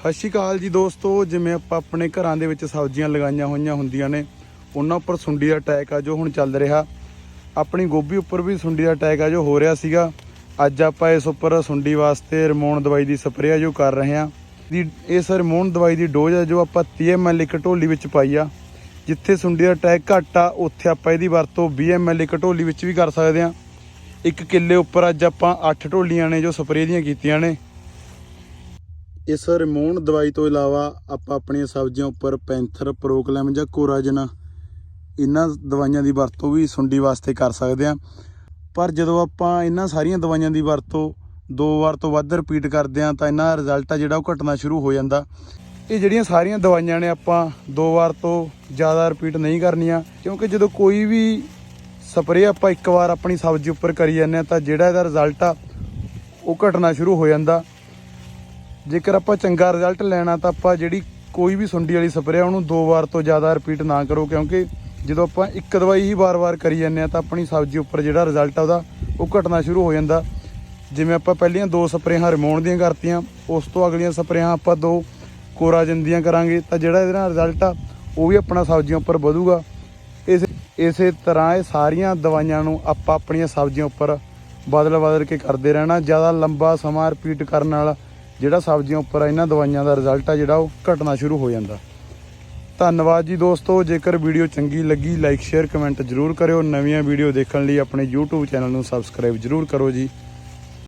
ਸਤਿ ਸ਼੍ਰੀ ਅਕਾਲ ਜੀ ਦੋਸਤੋ, ਜਿਵੇਂ ਆਪਾਂ ਆਪਣੇ ਘਰਾਂ ਦੇ ਵਿੱਚ ਸਬਜ਼ੀਆਂ ਲਗਾਈਆਂ ਹੋਈਆਂ ਹੁੰਦੀਆਂ ਨੇ, ਉਹਨਾਂ ਉੱਪਰ ਸੁੰਡੀ ਦਾ ਅਟੈਕ ਆ ਜੋ ਹੁਣ ਚੱਲ ਰਿਹਾ। ਆਪਣੀ ਗੋਭੀ ਉੱਪਰ ਵੀ ਸੁੰਡੀ ਦਾ ਅਟੈਕ ਆ ਜੋ ਹੋ ਰਿਹਾ ਸੀਗਾ। ਅੱਜ ਆਪਾਂ ਇਸ ਉੱਪਰ ਸੁੰਡੀ ਵਾਸਤੇ ਰਮੋਨ ਦਵਾਈ ਦੀ ਸਪਰੇਅ ਜੋ ਕਰ ਰਹੇ ਹਾਂ। ਦੀ ਇਸ ਰਮੋਨ ਦਵਾਈ ਦੀ ਡੋਜ਼ ਆ ਜੋ ਆਪਾਂ 30 ml ਇੱਕ ਢੋਲੀ ਵਿੱਚ ਪਾਈ ਆ। ਜਿੱਥੇ ਸੁੰਡੀ ਦਾ ਅਟੈਕ ਘੱਟ ਆ, ਉੱਥੇ ਆਪਾਂ ਇਹਦੀ ਵਰਤੋਂ 20 ml ਇੱਕ ਢੋਲੀ ਵਿੱਚ ਵੀ ਕਰ ਸਕਦੇ ਹਾਂ। ਇੱਕ ਕਿੱਲੇ ਉੱਪਰ ਅੱਜ ਆਪਾਂ 8 ਢੋਲੀਆਂ ਨੇ ਜੋ ਸਪਰੇਅ ਦੀਆਂ ਕੀਤੀਆਂ ਨੇ। ਇਸ ਰਿਮੋਨ ਦਵਾਈ ਤੋਂ ਇਲਾਵਾ ਆਪਾਂ ਆਪਣੀਆਂ ਸਬਜ਼ੀਆਂ ਉੱਪਰ ਪੈਂਥਰ, ਪ੍ਰੋਕਲੈਮ ਜਾਂ ਕੋਰਾਜਨ ਇਹਨਾਂ ਦਵਾਈਆਂ ਦੀ ਵਰਤੋਂ ਵੀ ਸੁੰਡੀ ਵਾਸਤੇ ਕਰ ਸਕਦੇ ਹਾਂ। ਪਰ ਜਦੋਂ ਆਪਾਂ ਇਹਨਾਂ ਸਾਰੀਆਂ ਦਵਾਈਆਂ ਦੀ ਵਰਤੋਂ ਦੋ ਵਾਰ ਤੋਂ ਵੱਧ ਰਿਪੀਟ ਕਰਦੇ ਹਾਂ ਤਾਂ ਇਹਨਾਂ ਦਾ ਰਿਜ਼ਲਟ ਆ ਜਿਹੜਾ ਉਹ ਘਟਣਾ ਸ਼ੁਰੂ ਹੋ ਜਾਂਦਾ। ਇਹ ਜਿਹੜੀਆਂ ਸਾਰੀਆਂ ਦਵਾਈਆਂ ਨੇ ਆਪਾਂ ਦੋ ਵਾਰ ਤੋਂ ਜ਼ਿਆਦਾ ਰਿਪੀਟ ਨਹੀਂ ਕਰਨੀਆਂ, ਕਿਉਂਕਿ ਜਦੋਂ ਕੋਈ ਵੀ ਸਪਰੇਅ ਆਪਾਂ ਇੱਕ ਵਾਰ ਆਪਣੀ ਸਬਜ਼ੀ ਉੱਪਰ ਕਰੀ ਜਾਂਦੇ ਹਾਂ ਤਾਂ ਜਿਹੜਾ ਇਹਦਾ ਰਿਜ਼ਲਟ ਆ ਉਹ ਘਟਣਾ ਸ਼ੁਰੂ ਹੋ ਜਾਂਦਾ। ਜੇਕਰ ਆਪਾਂ ਚੰਗਾ ਰਿਜ਼ਲਟ ਲੈਣਾ ਤਾਂ ਆਪਾਂ ਜਿਹੜੀ ਕੋਈ ਵੀ ਸੁੰਡੀ ਵਾਲੀ ਸਪਰੇਅ ਉਹਨੂੰ ਦੋ ਵਾਰ ਤੋਂ ਜ਼ਿਆਦਾ ਰਿਪੀਟ ਨਾ ਕਰੋ, ਕਿਉਂਕਿ ਜਦੋਂ ਆਪਾਂ ਇੱਕ ਦਵਾਈ ਹੀ ਵਾਰ-ਵਾਰ ਕਰੀ ਜਾਂਦੇ ਆ, ਤਾਂ ਆਪਣੀ ਸਬਜ਼ੀ ਉੱਪਰ ਜਿਹੜਾ ਰਿਜ਼ਲਟ ਆ ਉਹਦਾ, ਉਹ ਘਟਣਾ ਸ਼ੁਰੂ ਹੋ ਜਾਂਦਾ। ਜਿਵੇਂ ਆਪਾਂ ਪਹਿਲੀਆਂ ਦੋ ਸਪਰੇਹਾਂ ਰਿਮੋਨ ਦੀਆਂ ਕਰਤੀਆਂ, ਉਸ ਤੋਂ ਅਗਲੀਆਂ ਸਪਰੇਹਾਂ ਆਪਾਂ ਦੋ ਕੋਰਾਜਨ ਦੀਆਂ ਕਰਾਂਗੇ, ਤਾਂ ਜਿਹੜਾ ਇਹਦੇ ਨਾਲ ਰਿਜ਼ਲਟ ਆ, ਉਹ ਵੀ ਆਪਣਾ ਸਬਜ਼ੀਆਂ ਉੱਪਰ ਵਧੂਗਾ। ਇਸ, ਇਸੇ ਤਰ੍ਹਾਂ ਇਹ ਸਾਰੀਆਂ ਦਵਾਈਆਂ ਨੂੰ ਆਪਾਂ ਆਪਣੀਆਂ ਸਬਜ਼ੀਆਂ ਉੱਪਰ ਬਦਲ ਬਦਲ ਕੇ ਕਰਦੇ ਰਹਿਣਾ, ਜ਼ਿਆਦਾ ਲੰਬਾ ਸਮਾਂ ਰਿਪੀਟ ਕਰਨ ਨਾਲ ਜਿਹੜਾ ਸਬਜ਼ੀਆਂ ਉੱਪਰ ਇਹਨਾਂ ਦਵਾਈਆਂ ਦਾ ਰਿਜ਼ਲਟ ਆ ਜਿਹੜਾ ਉਹ ਘਟਣਾ ਸ਼ੁਰੂ ਹੋ ਜਾਂਦਾ। ਧੰਨਵਾਦ ਜੀ ਦੋਸਤੋ, ਜੇਕਰ ਵੀਡੀਓ ਚੰਗੀ ਲੱਗੀ ਲਾਈਕ ਸ਼ੇਅਰ ਕਮੈਂਟ ਜਰੂਰ ਕਰਿਓ। ਨਵੀਆਂ ਵੀਡੀਓ ਦੇਖਣ ਲਈ ਆਪਣੇ YouTube ਚੈਨਲ ਨੂੰ ਸਬਸਕ੍ਰਾਈਬ ਜਰੂਰ ਕਰੋ ਜੀ।